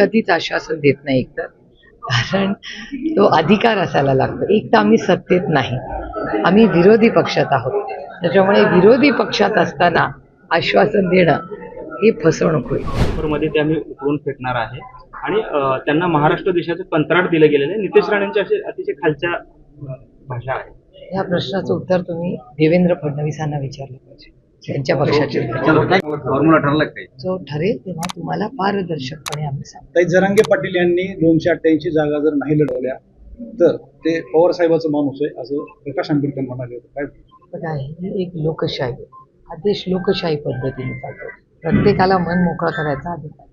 कधीच आश्वासन देत नाही एकतर. कारण तो अधिकार असायला लागतो. एक तर आम्ही सत्तेत नाही. आम्ही विरोधी पक्षात आहोत. त्याच्यामुळे विरोधी पक्षात असताना आश्वासन देणं ही फसवणूक होईल. मध्ये ते आम्ही उकळून फेकणार आहे. आणि त्यांना महाराष्ट्र देशाचं कंत्राट दिलं गेलेलं आहे. नितेश राणेंच्या असे अतिशय खालच्या भाषा आहे. या प्रश्नाचं उत्तर तुम्ही देवेंद्र फडणवीसांना विचारलं पाहिजे. त्यांच्या पक्षाचे. फॉर्म्युला ठरला जो ठरेल तेव्हा तुम्हाला पारदर्शकपणे आम्ही सांगू. ताई जरांगे पाटील यांनी दोनशे अठ्ठ्याऐंशी जागा जर नाही लढवल्या तर ते पवार साहेबाचा माणूस आहे असं प्रकाश आंबेडकर म्हणाले होते. काय? बघा ही एक लोकशाही आहे. हा देश लोकशाही पद्धतीने चालतो. प्रत्येकाला मन मोकळं करायचा अधिकार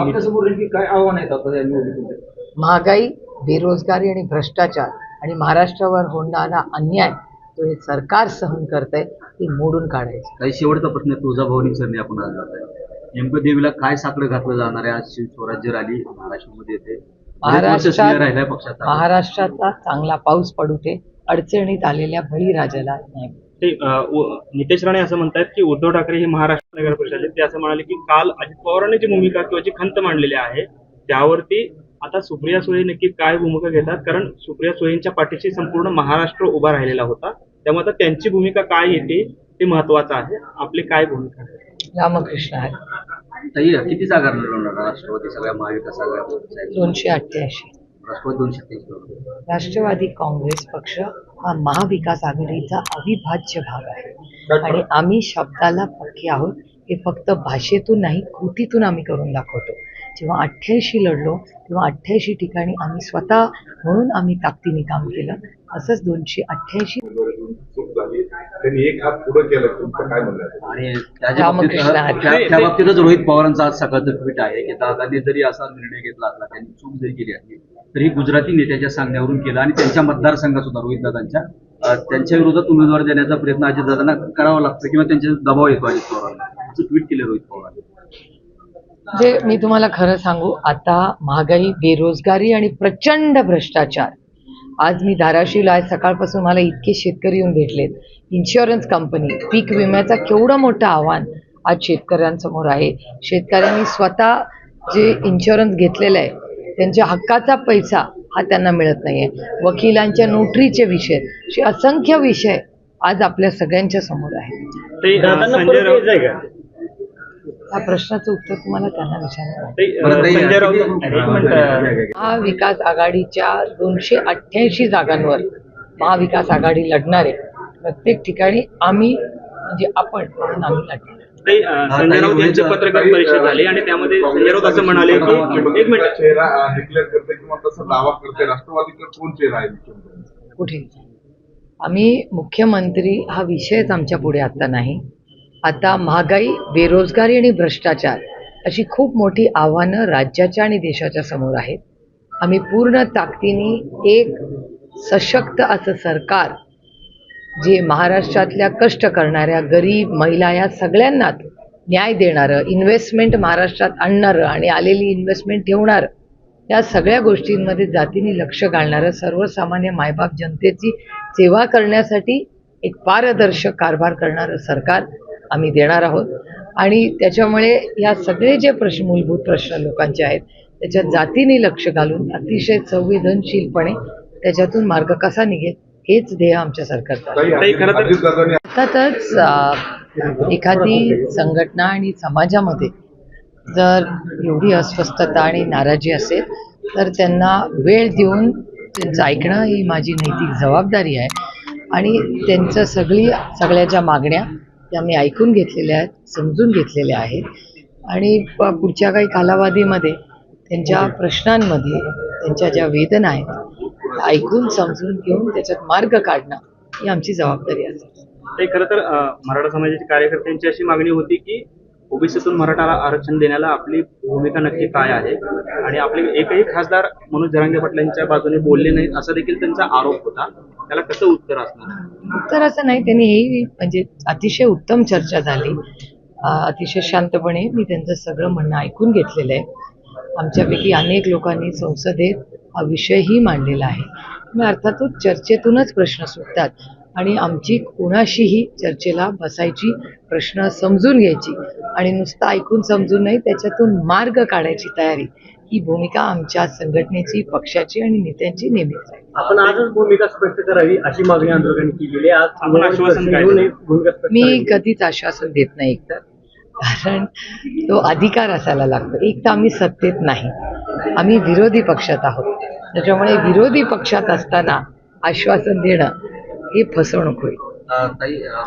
आपल्यासमोर काय आव्हान आहेत आता या निवडणुकीमध्ये? महागाई बेरोजगारी आणि भ्रष्टाचार आणि महाराष्ट्रावर होणारा अन्याय तो हे सरकार सहन करतंय ती मोडून काढायची. काही शेवटचा प्रश्न तुळजाभवानी चरणी आपण आज जात आहे. नेमकं देवीला काय साकडं घातलं जाणार आहे? आज शिव स्वराज्य रॅली महाराष्ट्रामध्ये येते. महाराष्ट्रात राहिलाय पक्षाचा महाराष्ट्राचा चांगला पाऊस पडू दे अडचणीत आलेल्या बळीराजाला न्याय. ते नितेश राणे असं म्हणतात की उद्धव ठाकरे हे महाराष्ट्र नगर परिषदेचे ते असं म्हणाले की काल अजित पवारांनी जी भूमिका किंवा जी खंत मांडलेली आहे त्यावरती आता सुप्रिया सुळे नक्की काय भूमिका घेतात? कारण सुप्रिया सुळेंच्या पाठीशी संपूर्ण महाराष्ट्र उभा राहिलेला होता. त्यामुळे आता त्यांची भूमिका काय येते ते महत्वाचं आहे. आपली काय भूमिका आहे? रामकृष्ण आहे. ताई किती जागा लढवणार राष्ट्रवादी सगळ्या महाविकास आघाडी दोनशे अठ्ठ्याऐंशी. राष्ट्रवादी दोनशे तेवीस राष्ट्रवादी काँग्रेस पक्ष हा महाविकास आघाडीचा अविभाज्य भाग आहे. आणि आम्ही शब्दाला पक्के आहोत. हे फक्त भाषेतून नाही कृतीतून आम्ही करून दाखवतो. जेव्हा अठ्ठ्याऐंशी लढलो तेव्हा अठ्ठ्याऐंशी ठिकाणी आम्ही स्वतः म्हणून आम्ही ताकदीने काम केलं. असंच दोनशे अठ्ठ्याऐंशी त्यांनी एक हात पुढे केला तुमचं काय म्हणणं आहे? आणि त्याच्या रामकृष्ण बाबतीत हरी. त्या- त्या बाबतीतच रोहित पवारांचा आज सकाळचं ट्विट आहे की दादांनी जरी असा निर्णय घेतला असला त्यांनी चूक जरी केली असली तरी गुजराती नेत्याच्या सांगण्यावरून केला आणि त्यांच्या मतदारसंघात सुद्धा रोहित दादांच्या अं, त्यांच्या विरोधात उमेदवार देण्याचा प्रयत्न अजित दादांना करावा लागतो किंवा त्यांच्या दबाव येतो अजित पवारांना असं ट्विट केलं रोहित पवारांनी म्हणजे मी तुम्हाला खरं सांगू आता महागाई बेरोजगारी आणि प्रचंड भ्रष्टाचार आज मी धाराशिवला आहे. सकाळपासून मला इतके शेतकरी येऊन भेटलेत. इन्शुरन्स कंपनी पीक विम्याचा केवढं मोठं आव्हान आज शेतकऱ्यांसमोर आहे. शेतकऱ्यांनी स्वतः जे इन्शुरन्स घेतलेलं आहे त्यांच्या हक्काचा पैसा हा त्यांना मिळत नाही आहे वकिलांच्या नोटरीचे विषय असे असंख्य विषय आज आपल्या सगळ्यांच्या समोर आहेत. त्या प्रश्नाचं उत्तर तुम्हाला त्यांना विचारायला महाविकास आघाडीच्या दोनशे अठ्ठ्याऐंशी जागांवर महाविकास आघाडी लढणार आहे. प्रत्येक ठिकाणी आम्ही म्हणजे आपण म्हणून आम्ही लढणार ते, अं, संजय राऊत यांची पत्रकार परिषद झाली आणि त्यामध्ये संजय राऊत असं म्हणाले की एक मिनिट. चेहरा डिक्लेअर करते किंवा तसा दावा करते राष्ट्रवादीचा कोण चेहरा आहे मुख्यमंत्री? कुठे आम्ही मुख्यमंत्री हा विषयच आमच्या पुढे आता नाही. आता महागाई बेरोजगारी आणि भ्रष्टाचार अशी खूप मोठी आव्हानं राज्याच्या आणि देशाच्या समोर आहेत. आम्ही पूर्ण ताकदीने एक सशक्त असं सरकार जे महाराष्ट्रातल्या कष्ट करणाऱ्या गरीब महिला या सगळ्यांनाच न्याय देणारं इन्व्हेस्टमेंट महाराष्ट्रात आणणारं आणि आलेली इन्व्हेस्टमेंट ठेवणारं या सगळ्या गोष्टींमध्ये जातीने लक्ष घालणारं सर्वसामान्य मायबाप जनतेची सेवा करण्यासाठी एक पारदर्शक कारभार करणारं सरकार आम्ही देणार आहोत. आणि त्याच्यामुळे या सगळे जे प्रश्न मूलभूत प्रश्न लोकांचे आहेत त्याच्यात जातीने लक्ष घालून अतिशय संवेदनशीलपणे त्याच्यातून मार्ग कसा निघेल हेच ध्येय आमच्या सरकारचं अर्थातच एखादी संघटना आणि समाजामध्ये जर एवढी अस्वस्थता आणि नाराजी असेल तर त्यांना वेळ देऊन त्यांचं ऐकणं ही माझी नैतिक जबाबदारी आहे. आणि त्यांचं सगळी सगळ्या ज्या मागण्या त्या मी ऐकून घेतलेल्या आहेत समजून घेतलेल्या आहेत. आणि पुढच्या काही कालावधीमध्ये त्यांच्या प्रश्नांमध्ये त्यांच्या ज्या वेदना आहेत त्या ऐकून समजून घेऊन त्याच्यात मार्ग काढणं ही आमची जबाबदारी असेल ते खरं तर मराठा समाजाच्या कार्यकर्त्यांची अशी मागणी होती की ओबीसीतून मराठाला आरक्षण देण्याला आपली भूमिका नक्की काय आहे? आणि आपले एकही खासदार मनोज जरांगे पाटलांच्या बाजूने बोलले नाहीत असा देखील त्यांचा आरोप होता. त्याला कसं उत्तर असणार? उत्तर असं नाही त्यांनी हे म्हणजे अतिशय उत्तम चर्चा झाली. अतिशय शांतपणे मी त्यांचं सगळं म्हणणं ऐकून घेतलेलं आहे. आमच्यापैकी अनेक लोकांनी संसदेत हा विषयही मांडलेला आहे. मग अर्थातच चर्चेतूनच प्रश्न सुटतात. आणि आमची कुणाशीही चर्चेला बसायची प्रश्न समजून घ्यायची आणि नुसतं ऐकून समजून नाही त्याच्यातून मार्ग काढायची तयारी. ही भूमिका आमच्या संघटनेची पक्षाची आणि नेत्यांची नेहमीच आहे. आपण आजच भूमिका स्पष्ट करावी अशी मागणी आंदोलकांनी केलेली आहे. आज मी. कधीच आश्वासन देत नाही एकतर. कारण तो अधिकार असायला लागतो. एक तर आम्ही सत्तेत नाही. आम्ही विरोधी पक्षात आहोत. त्याच्यामुळे विरोधी पक्षात असताना आश्वासन देणं हे फसवणूक होईल अ, ताई अ,